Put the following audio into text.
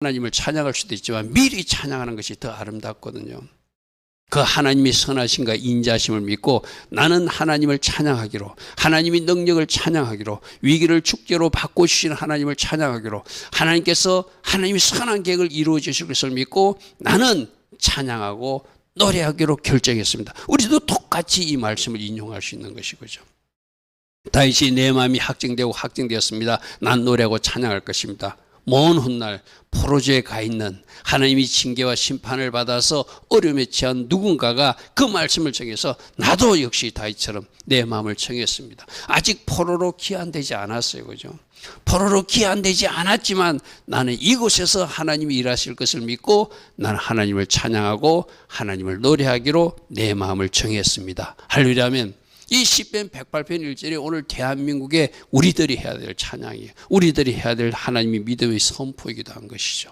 하나님을 찬양할 수도 있지만 미리 찬양하는 것이 더 아름답거든요. 그 하나님이 선하신가 인자심을 믿고 나는 하나님을 찬양하기로 하나님이 능력을 찬양하기로 위기를 축제로 바꿔주시는 하나님을 찬양하기로 하나님께서 하나님이 선한 계획을 이루어 주실 것을 믿고 나는 찬양하고 노래하기로 결정했습니다. 우리도 똑같이 이 말씀을 인용할 수 있는 것이죠. 다윗이 내 마음이 확증되고 확증되었습니다. 난 노래하고 찬양할 것입니다. 먼 훗날 포로주에 가 있는 하나님이 징계와 심판을 받아서 어려움에 처한 누군가가 그 말씀을 정해서 나도 역시 다윗처럼 내 마음을 정했습니다. 아직 포로로 귀환되지 않았어요. 그죠? 포로로 귀환되지 않았지만 나는 이곳에서 하나님이 일하실 것을 믿고 나는 하나님을 찬양하고 하나님을 노래하기로 내 마음을 정했습니다. 할렐루야면 이 시편 108편 1절이 오늘 대한민국의 우리들이 해야 될 찬양이에요. 우리들이 해야 될 하나님의 믿음의 선포이기도 한 것이죠.